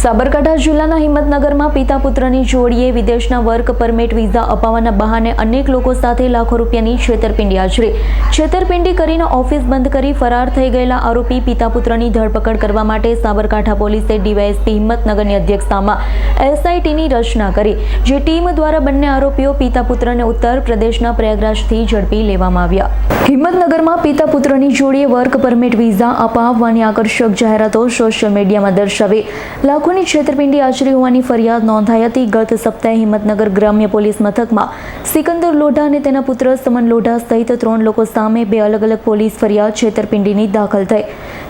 સાબરકાંઠા જિલ્લાના હિંમતનગરમાં પિતા પુત્રની જોડીએ વિદેશના વર્ક પરમિટ વિઝા અપાવવાના બહાને અનેક લોકો સાથે લાખો રૂપિયાની છેતરપિંડી આચરી. છેતરપિંડી કરીને ઓફિસ બંધ કરી ફરાર થઈ ગયેલા આરોપી પિતા પુત્રની ધરપકડ કરવા માટે સાબરકાંઠા પોલીસે ડીવાયએસપી હિંમતનગરની અધ્યક્ષતામાં એસઆઈટીની રચના કરી, જે ટીમ દ્વારા બંને આરોપીઓ પિતા પુત્રને ઉત્તર પ્રદેશના પ્રયાગરાજથી ઝડપી લેવામાં આવ્યા. હિંમતનગરમાં પિતા પુત્રની જોડીએ વર્ક પરમિટ વિઝા અપાવવાની આકર્ષક જાહેરાતો સોશિયલ મીડિયામાં દર્શાવી લાખોની છેતરપિંડી આચરી હોવાની ફરિયાદ નોંધાઈ હતી. ગત સપ્તાહે હિંમતનગર ગ્રામ્ય પોલીસ મથકમાં સિકંદર લોઢા અને તેના પુત્ર સમન લોઢા સહિત ત્રણ લોકો સામે બે અલગ અલગ પોલીસ ફરિયાદ છેતરપિંડીની દાખલ થઈ.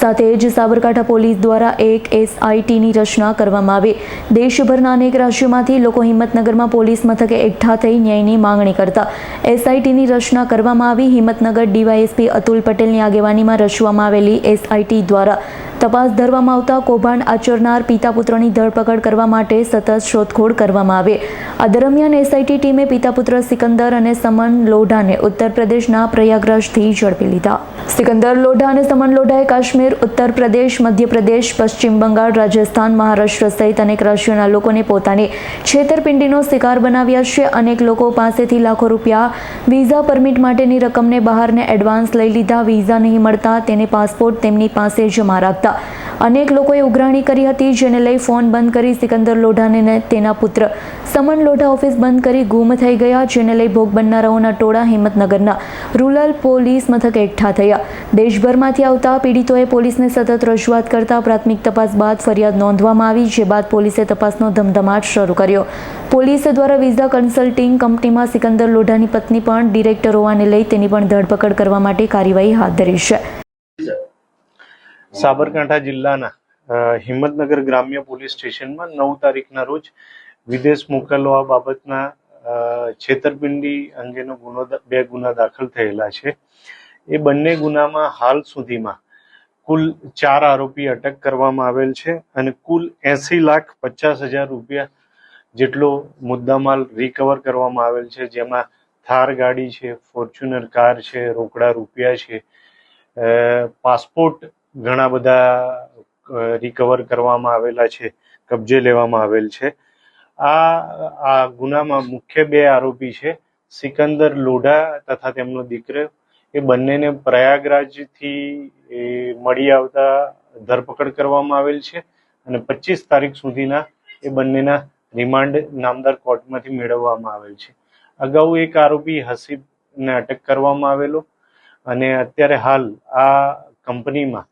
સાથે જ સાબરકાંઠા પોલીસ દ્વારા એક એસઆઈટીની રચના કરવામાં આવી. દેશભરના અનેક રાજ્યોમાંથી લોકો હિંમતનગરમાં પોલીસ મથકે એકઠા થઈ ન્યાયની માંગણી કરતા. એસઆઈટીની રચના કરવામાં આવી. હિંમતનગર ડીવાયએસપી અતુલ પટેલની આગેવાનીમાં રચવામાં આવેલી એસઆઈટી દ્વારા તપાસ ધરવામાં આવતા કૌભાંડ આચરનાર પિતા પુત્રની ધરપકડ કરવા માટે સતત શોધખોળ કરવામાં આવે. આ દરમિયાન એસઆઈટી ટીમે પિતા પુત્ર સિકંદર અને સમન લોઢાને ઉત્તર પ્રદેશના પ્રયાગરાજથી ઝડપી લીધા. સિકંદર લોઢા અને સમન લોઢાએ કાશ્મીર, ઉત્તર પ્રદેશ મધ્યપ્રદેશ પશ્ચિમ બંગાળ, રાજસ્થાન, મહારાષ્ટ્ર સહિત અનેક રાજ્યોના લોકોને પોતાની છેતરપિંડીનો શિકાર બનાવ્યા છે. અનેક લોકો પાસેથી લાખો રૂપિયા વિઝા પરમિટ માટેની રકમને બહારને એડવાન્સ લઈ લીધા. વિઝા નહીં મળતા તેને પાસપોર્ટ તેમની પાસે જમા રાખતા. અનેક લોકોએ ઉઘરાણી કરી હતી, જેને લઈ ફોન બંધ કરી સિકંદર લોઢાને તેના પુત્ર. સમન લોઢા ઓફિસ બંધ કરી ગુમ થઈ ગયા, જેને લઈ ભોગ બનનારાઓના ટોળા હિંમતનગરના રૂરલ પોલીસ મથકે એકઠા થયા. દેશભરમાંથી આવતા પીડિતોએ પોલીસને સતત રજૂઆત કરતા પ્રાથમિક તપાસ બાદ ફરિયાદ નોંધવામાં આવી, જે બાદ પોલીસે તપાસનો ધમધમાટ શરૂ કર્યો. પોલીસ દ્વારા વિઝા કન્સલ્ટિંગ કંપનીમાં સિકંદર લોઢાની પત્ની પણ ડિરેક્ટર હોવાને લઈ તેની પણ ધરપકડ કરવા માટે કાર્યવાહી હાથ ધરી છે. સાબરકાંઠા જિલ્લાના હિંમતનગર ગ્રામ્ય પોલીસ સ્ટેશનમાં નવ તારીખના રોજ વિદેશ મોકલવા બાબતના છેતરપિંડી અંગેનો ગુનો બે ગુના દાખલ થયેલા છે. એ બંને ગુનામાં હાલ સુધીમાં કુલ ચાર આરોપી અટક કરવામાં આવેલ છે અને કુલ એસી લાખ પચાસ હજાર રૂપિયા જેટલો મુદ્દામાલ રિકવર કરવામાં આવેલ છે. જેમાં થાર ગાડી છે ફોર્ચ્યુનર કાર છે, રોકડા રૂપિયા છે પાસપોર્ટ ઘણા બધા રિકવર કરવામાં આવેલા છે, કબજે લેવામાં આવેલ છે. આ આ ગુનામાં મુખ્ય બે આરોપી છે, સિકંદર લોઢા તથા તેમનો દીકરો. એ બંનેને પ્રયાગરાજથી મળી આવતા ધરપકડ કરવામાં આવેલ છે અને પચીસ તારીખ સુધીના એ બંનેના રિમાન્ડ નામદાર કોર્ટમાંથી મેળવવામાં આવેલ છે. અગાઉ એક આરોપી હસીબને અટક કરવામાં આવેલો અને અત્યારે હાલ આ કંપનીમાં.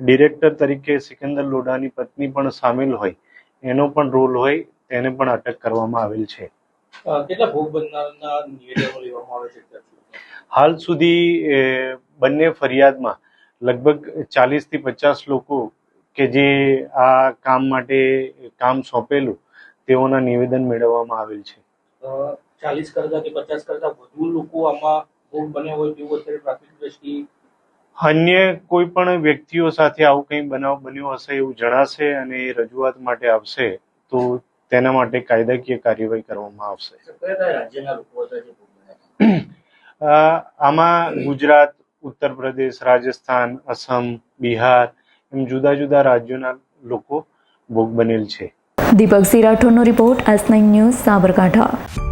ડિરેક્ટર તરીકે સિકંદર લોઢાની પત્ની પણ સામેલ હોય એનો પણ રોલ હોય તેને પણ અટક કરવામાં આવેલ છે. હાલ સુધી બંને ફરિયાદમાં લગભગ ચાલીસથી પચાસ લોકો કે જે આ કામ માટે કામ સોંપેલું તેઓના નિવેદન મેળવવામાં આવેલ છે. ચાલીસ કરતા કે પચાસ કરતા વધુ લોકો આમાં ભોગ બન્યા હોય તેવું અત્યારે પ્રાથમિક દ્રષ્ટિ અન્ય કોઈ પણ વ્યક્તિઓ સાથે આવું કંઈ બનાવ બન્યો હશે એવું જણાશે અને એ રજૂઆત માટે આવશે તો તેના માટે કાયદાકીય કાર્યવાહી કરવામાં આવશે. આમાં ગુજરાત ઉત્તર પ્રદેશ રાજસ્થાન અસમ બિહાર એમ જુદા જુદા રાજ્યોના લોકો ભોગ બનેલ છે. Deepak સિરાઠોનો report S nine news Sabarkantha.